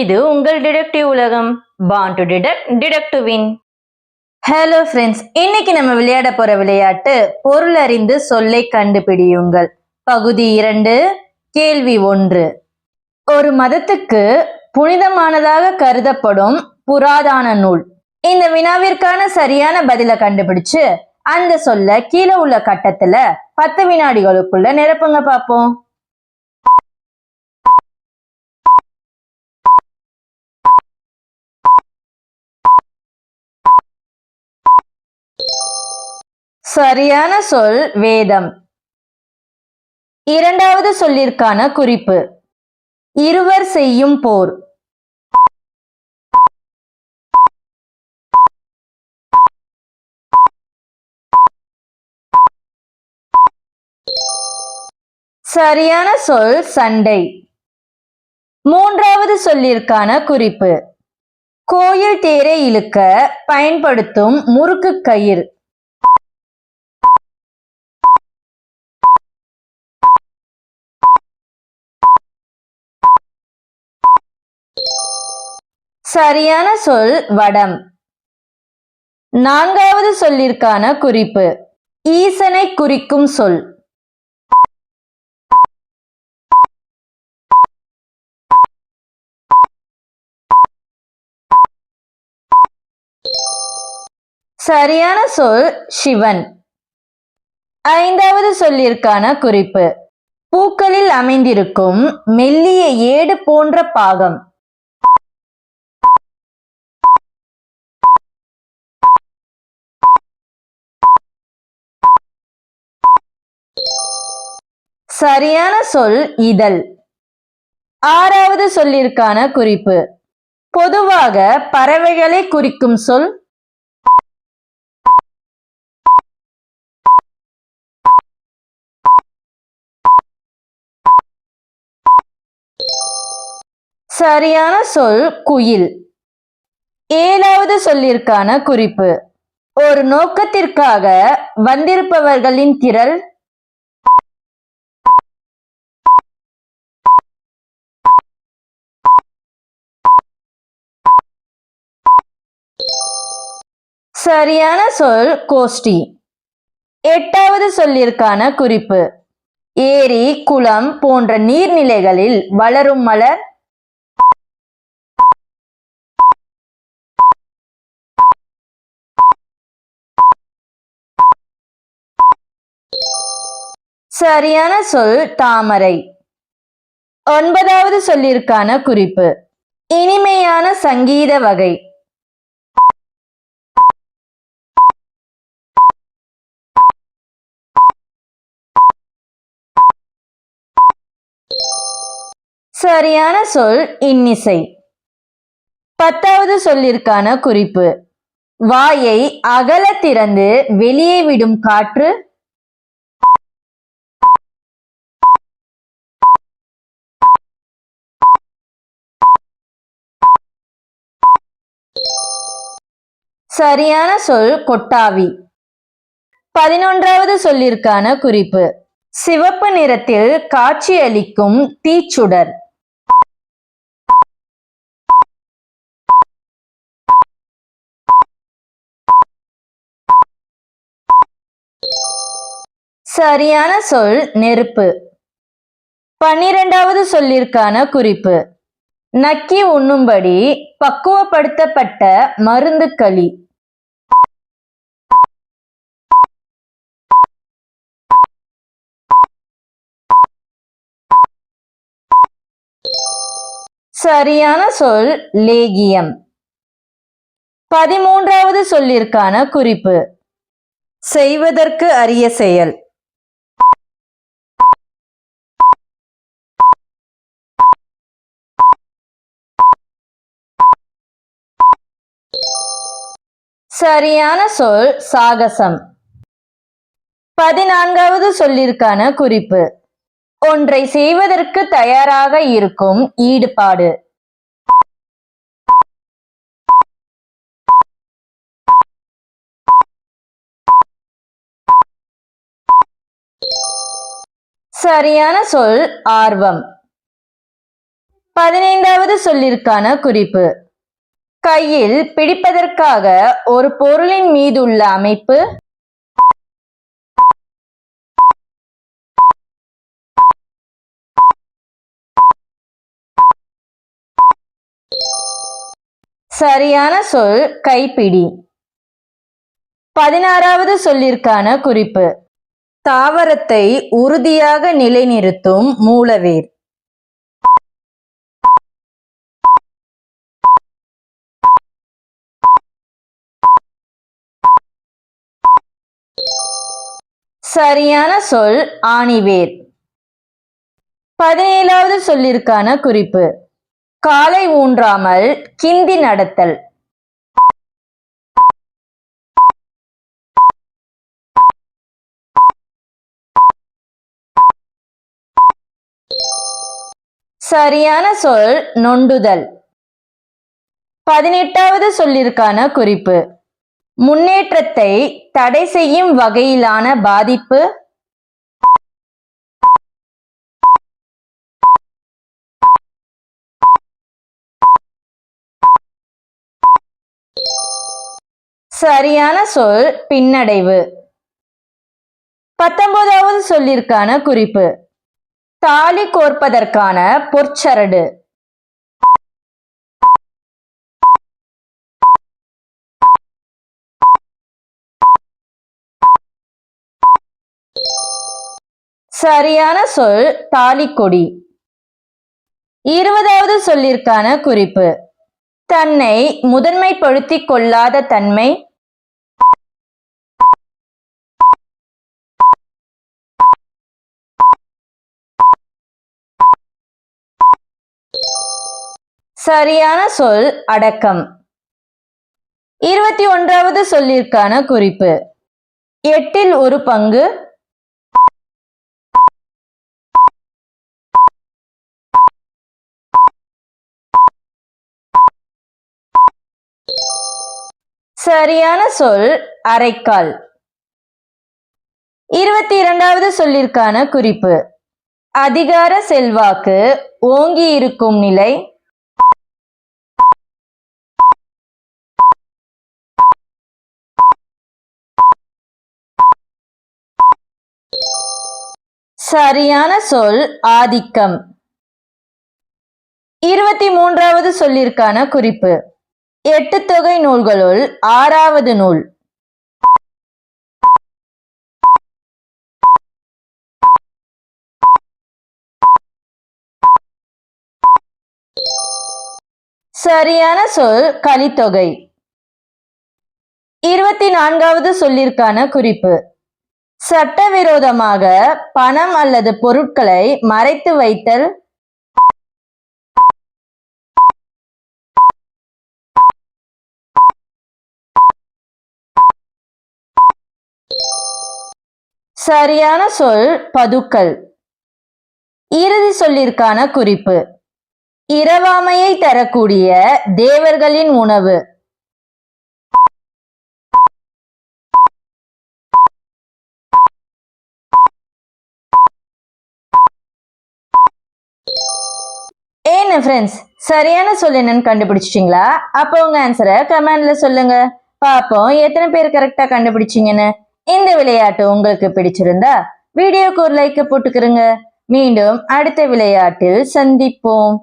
இது உங்கள் டிடெக்டிவ் உலகம். Born to detect detective win hello friends இன்னைக்கு நம்ம விளையாட போற விளையாட்டு பொருள் அறிந்து சொல்லை கண்டுபிடியுங்கள். பகுதி இரண்டு கேள்வி ஒன்று. ஒரு மதத்துக்கு புனிதமானதாக கருதப்படும் புராதான நூல். இந்த வினாவிற்கான சரியான பதிலை கண்டுபிடிச்சு அந்த சொல்ல கீழே உள்ள கட்டத்துல பத்து வினாடிகளுக்குள்ள நிரப்புங்க பார்ப்போம். சரியான சொல் வேதம். இரண்டாவது சொல்லிற்கான குறிப்பு. இருவர் செய்யும் போர். சரியான சொல் சண்டை. மூன்றாவது சொல்லிற்கான குறிப்பு. கோயில் தேரை இழுக்க பயன்படுத்தும் முறுக்கு கயிறு. சரியான சொல் வடம். நான்காவது சொல்லிற்கான குறிப்பு. ஈசனை குறிக்கும் சொல். சரியான சொல் சிவன். ஐந்தாவது சொல்லிற்கான குறிப்பு. பூக்களில் அமைந்திருக்கும் மெல்லிய ஏடு போன்ற பாகம். சரியான சொல் இதழ். ஆறாவது சொல்லிற்கான குறிப்பு. பொதுவாக பறவைகளை குறிக்கும் சொல். சரியான சொல் குயில். ஏழாவது சொல்லிற்கான குறிப்பு. ஒரு நோக்கத்திற்காக வந்திருப்பவர்களின் திரள். சரியான சொல் கோஷ்டி. எட்டாவது சொல்லிற்கான குறிப்பு. ஏரி குளம் போன்ற நீர்நிலைகளில் வளரும் மலர். சரியான சொல் தாமரை. ஒன்பதாவது சொல்லிற்கான குறிப்பு. இனிமையான சங்கீத வகை. சரியான சொல் இன்னிசை. பத்தாவது சொல்லிற்கான குறிப்பு. வாயை அகல திறந்து வெளியே விடும் காற்று. சரியான சொல் கொட்டாவி. பதினொன்றாவது சொல்லிற்கான குறிப்பு. சிவப்பு நிறத்தில் காட்சியளிக்கும் தீச்சுடர். சரியான சொல் நெருப்பு. பன்னிரெண்டாவது சொல்லிற்கான குறிப்பு. நக்கி உண்ணும்படி பக்குவப்படுத்தப்பட்ட மருந்து களி. சரியான சொல் லேகியம். பதிமூன்றாவது சொல்லிற்கான குறிப்பு. செய்வதற்கு அரிய செயல். சரியான சொல் சாகசம். பதினான்காவது சொல்லிற்கான குறிப்பு. ஒன்றை செய்வதற்கு தயாராக இருக்கும் ஈடுபாடு. சரியான சொல் ஆர்வம். பதினைந்தாவது சொல்லிற்கான குறிப்பு. கையில் பிடிப்பதற்காக ஒரு பொருளின் மீதுள்ள அமைப்பு. சரியான சொல் கைப்பிடி. பதினாறாவது சொல்லிற்கான குறிப்பு. தாவரத்தை உறுதியாக நிலைநிறுத்தும் மூலவேர். சரியான சொல் ஆணிவேர். பதினேழாவது சொல்லிற்கான குறிப்பு. காலை ஊன்றாமல் கிந்தி நடத்தல். சரியான சொல் நொண்டுதல். பதினெட்டாவது சொல்லிற்கான குறிப்பு. முன்னேற்றத்தை தடை செய்யும் வகையிலான பாதிப்பு? சரியான சொல் பின்னடைவு. பத்தொன்பதாவது சொல்லிற்கான குறிப்பு. தாலி கோர்ப்பதற்கான பொற்சரடு. சரியான சொல் தாலிக்கொடி இருபதாவது சொல்லிற்கான குறிப்பு. தன்னை முதன்மைப்படுத்திக் கொள்ளாத தன்மை. சரியான சொல் அடக்கம். இருபத்தி ஒன்றாவது சொல்லிற்கான குறிப்பு. எட்டில் ஒரு பங்கு சரியான சொல் அரைக்கால். இருபத்தி இரண்டாவது சொல்லிற்கான குறிப்பு. அதிகார செல்வாக்கு ஓங்கி இருக்கும் நிலை. சரியான சொல் ஆதிக்கம். இருபத்தி மூன்றாவது சொல்லிற்கான குறிப்பு. எட்டு தொகை நூல்களுள் ஆறாவது நூல். சரியான சொல் கலித்தொகை. இருபத்தி நான்காவது சொல்லிற்கான குறிப்பு. சட்டவிரோதமாக பணம் அல்லது பொருட்களை மறைத்து வைத்தல் சரியான சொல் பதுக்கல். இறுதி சொல்லிற்கான குறிப்பு. இரவாமையை தரக்கூடிய தேவர்களின் உணவு. ஏன்னு ஃப்ரெண்ட்ஸ் சரியான சொல் என்னன்னு கண்டுபிடிச்சிட்டிங்களா? அப்போ உங்க ஆன்சரை கமெண்ட்ல சொல்லுங்க. பாப்போம் எத்தனை பேர் கரெக்டா கண்டுபிடிச்சீங்கன்னு. இந்த விளையாட்டு உங்களுக்கு பிடிச்சிருந்தா வீடியோக்கு ஒரு லைக் போட்டுக்கிறங்க மீண்டும் அடுத்த விளையாட்டில் சந்திப்போம்.